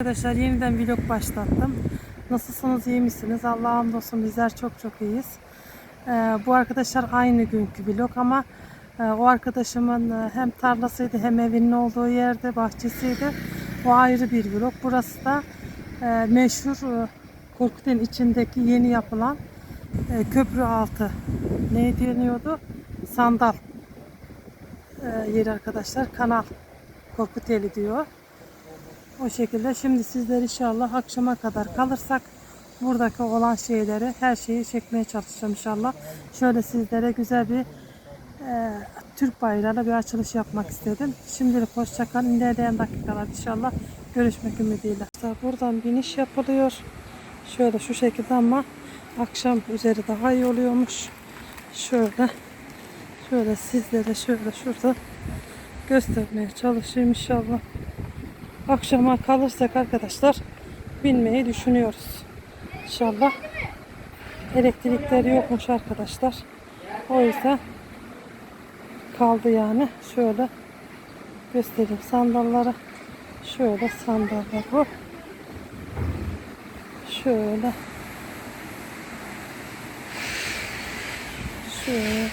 Arkadaşlar yeniden vlog başlattım. Nasılsınız iyi misiniz? Allah'a hamdolsun bizler çok çok iyiyiz. Ee, bu arkadaşlar aynı günkü vlog ama e, o arkadaşımın e, hem tarlasıydı hem evinin olduğu yerde bahçesiydi. O ayrı bir vlog. Burası da e, meşhur e, Korkut'un içindeki yeni yapılan e, köprü altı. Ne deniyordu? Sandal e, yeri arkadaşlar. Kanal Korkuteli diyor. O şekilde şimdi sizler inşallah akşama kadar kalırsak buradaki olan şeyleri her şeyi çekmeye çalışacağım inşallah. Şöyle sizlere güzel bir e, Türk bayrağıyla bir açılış yapmak istedim. Şimdilik hoşçakalın. İlerleyen dakikalar inşallah görüşmek ümidiyle. Buradan biniş yapılıyor. Şöyle şu şekilde ama akşam üzeri daha iyi oluyormuş. Şöyle şöyle sizlere şöyle şurada göstermeye çalışayım inşallah akşama kalırsak arkadaşlar binmeyi düşünüyoruz. İnşallah elektrikleri yokmuş arkadaşlar. O yüzden kaldı yani. Şöyle göstereyim sandalları. Şöyle sandallar bu. Şöyle. Şöyle.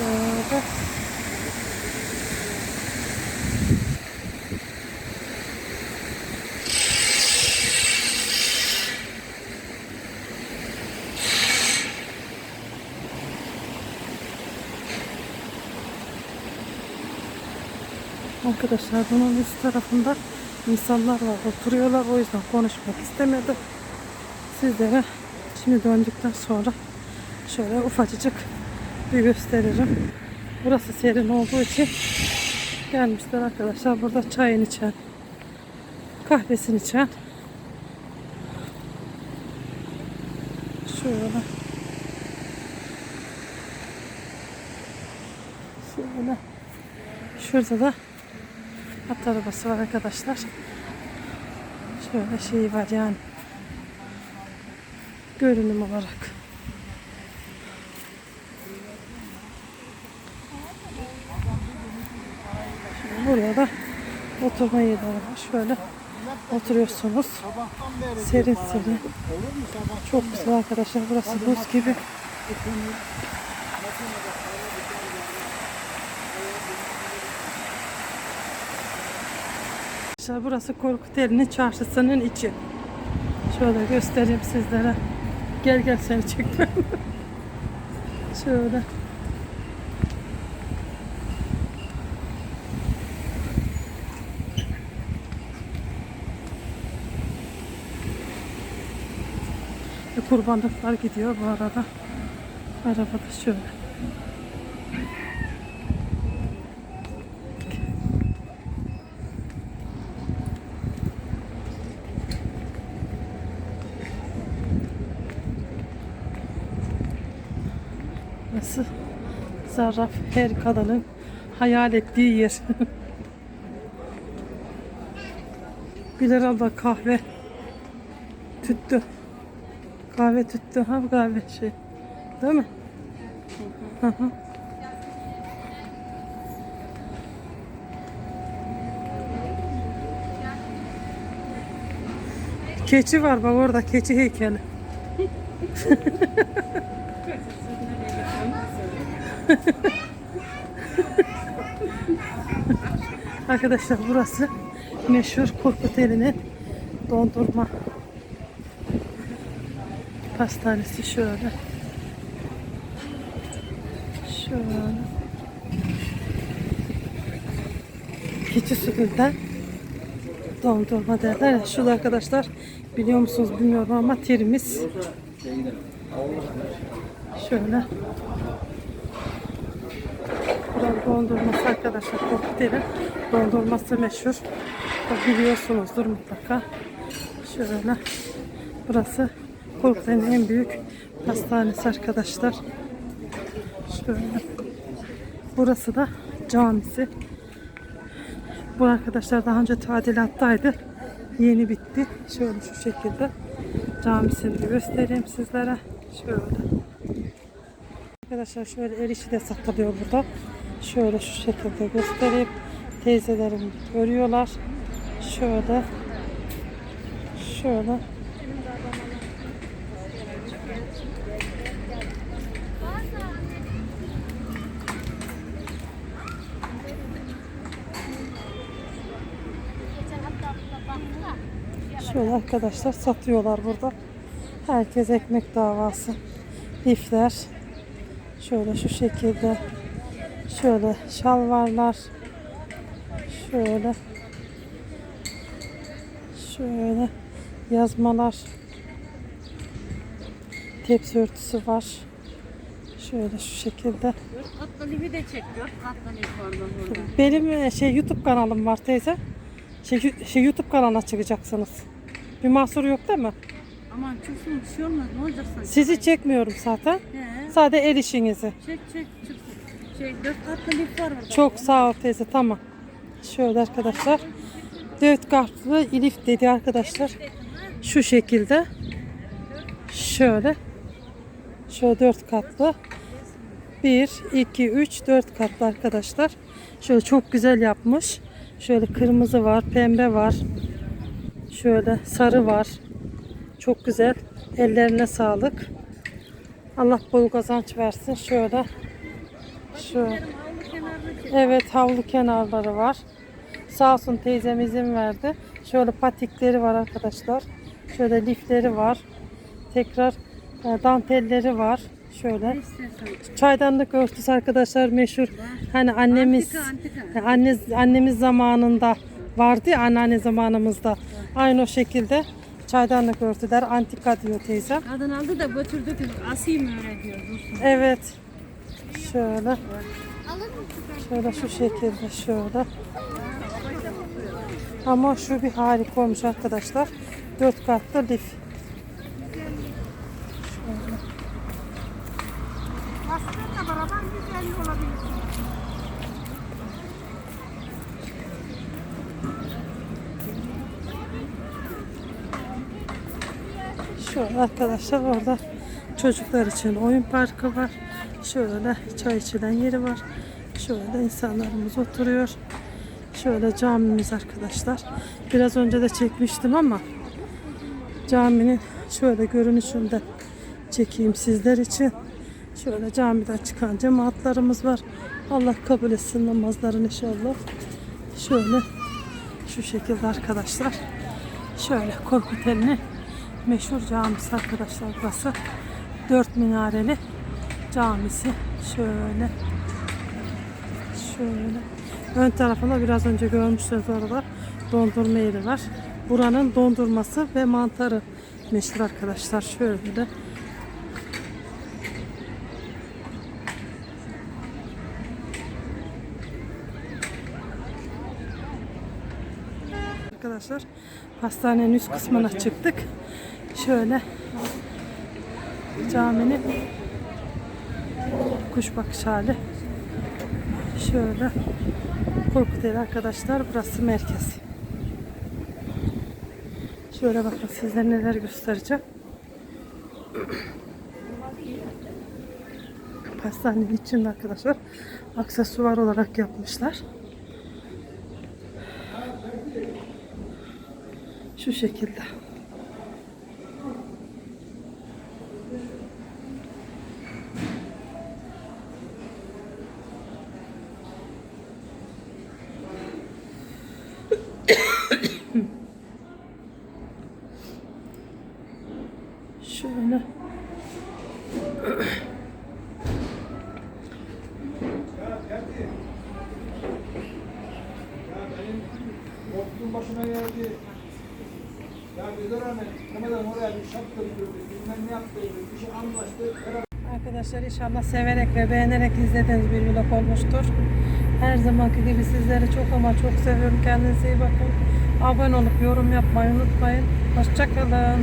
Şöyle. Arkadaşlar bunun üst tarafında insanlar var oturuyorlar o yüzden konuşmak istemedim. Sizlere şimdi döndükten sonra şöyle ufacıcık bir gösteririm. Burası serin olduğu için gelmişler arkadaşlar burada çayını içen kahvesini içen şöyle şöyle şurada da At arabası var arkadaşlar. Şöyle şey var yani. Görünüm olarak. Şimdi buraya da oturma yerleri var. Şöyle oturuyorsunuz. Serin serin. Çok güzel arkadaşlar. Burası buz gibi. Arkadaşlar burası Korkuteli'nin çarşısının içi. Şöyle göstereyim sizlere. Gel gel seni çekmem. Şöyle. E, Kurbanlıklar gidiyor bu arada. Arabada şöyle. Burası zarraf her kadının hayal ettiği yer. Bilir abla kahve tüttü. Kahve tüttü. Ha bu kahve şey. Değil mi? Hı. Keçi var bak orada keçi heykeli. Arkadaşlar burası meşhur Korkuteli'nin dondurma pastanesi şöyle. Şöyle. Keçi sütünden dondurma derler. Şurada arkadaşlar biliyor musunuz bilmiyorum ama tirimiz şöyle Buranın dondurması arkadaşlar Korkuteli dondurması meşhur. biliyorsunuzdur mutlaka. Şöyle. Burası Korkut'un en büyük hastanesi arkadaşlar. Şöyle. Burası da camisi. Bu arkadaşlar daha önce tadilattaydı. Yeni bitti. Şöyle şu şekilde camisini göstereyim sizlere. Şöyle. Arkadaşlar şöyle el işi de satılıyor burada. Şöyle şu şekilde göstereyim. Teyzelerim örüyorlar. Şöyle. Şöyle. Şöyle arkadaşlar satıyorlar burada. Herkes ekmek davası. Lifler. Şöyle şu şekilde. Şöyle şalvarlar. Şöyle. Şöyle yazmalar. Tepsi örtüsü var. Şöyle şu şekilde. Katlı lifi de çek. Katlı lif var burada. Benim e, şey YouTube kanalım var teyze. Şey, şey YouTube kanalına çıkacaksınız. Bir mahsur yok değil mi? Aman çıksın bir şey olmaz. Ne olacak sanki? Sizi çekmiyorum zaten. He. Sadece el işinizi. Çek çek çıksın. Şey dört katlı lif var burada. Çok sağ ol teyze tamam. Şöyle arkadaşlar. Dört kartlı ilif dedi arkadaşlar. Şu şekilde. Şöyle. Şöyle dört katlı. Bir, iki, üç, dört katlı arkadaşlar. Şöyle çok güzel yapmış. Şöyle kırmızı var, pembe var. Şöyle sarı var. Çok güzel. Ellerine sağlık. Allah bol kazanç versin. Şöyle. Şöyle. Evet havlu kenarları var. Sağ olsun teyzem izin verdi. Şöyle patikleri var arkadaşlar. Şöyle lifleri var. Tekrar e, dantelleri var. Şöyle. Çaydanlık örtüsü arkadaşlar meşhur. Hani annemiz Antika antika. anne, annemiz zamanında vardı ya anneanne zamanımızda. Aynı o şekilde çaydanlık örtüler antika diyor teyzem. Kadın aldı da götürdü ki asayım öyle diyor. Dursun. Evet. Şöyle. Şöyle şu şekilde şöyle. Ama şu bir harika olmuş arkadaşlar. Dört katlı lif. Aslında beraber güzel olabilir. Şöyle arkadaşlar orada çocuklar için oyun parkı var. Şöyle çay içilen yeri var. Şöyle insanlarımız oturuyor. Şöyle camimiz arkadaşlar. Biraz önce de çekmiştim ama caminin şöyle görünüşünü de çekeyim sizler için. Şöyle camiden çıkan cemaatlarımız var. Allah kabul etsin namazlarını inşallah. Şöyle şu şekilde arkadaşlar. Şöyle Korkuteli'nin meşhur camisi arkadaşlar burası. Dört minareli camisi. Şöyle. Şöyle. Ön tarafında biraz önce görmüşsünüz orada dondurma yeri var. Buranın dondurması ve mantarı meşhur arkadaşlar. Şöyle. Arkadaşlar hastanenin üst kısmına çıktık. Şöyle caminin kuş bakış hali. Şöyle Korkuteli arkadaşlar burası merkez. Şöyle bakın sizlere neler göstereceğim. Hastanenin içinde arkadaşlar aksesuar olarak yapmışlar. Şu şekilde. Şöyle. Korktuğun bir şey Arkadaşlar inşallah severek ve beğenerek izlediğiniz bir vlog olmuştur. Her zamanki gibi sizleri çok ama çok seviyorum. Kendinize iyi bakın. Abone olup yorum yapmayı unutmayın. Hoşçakalın.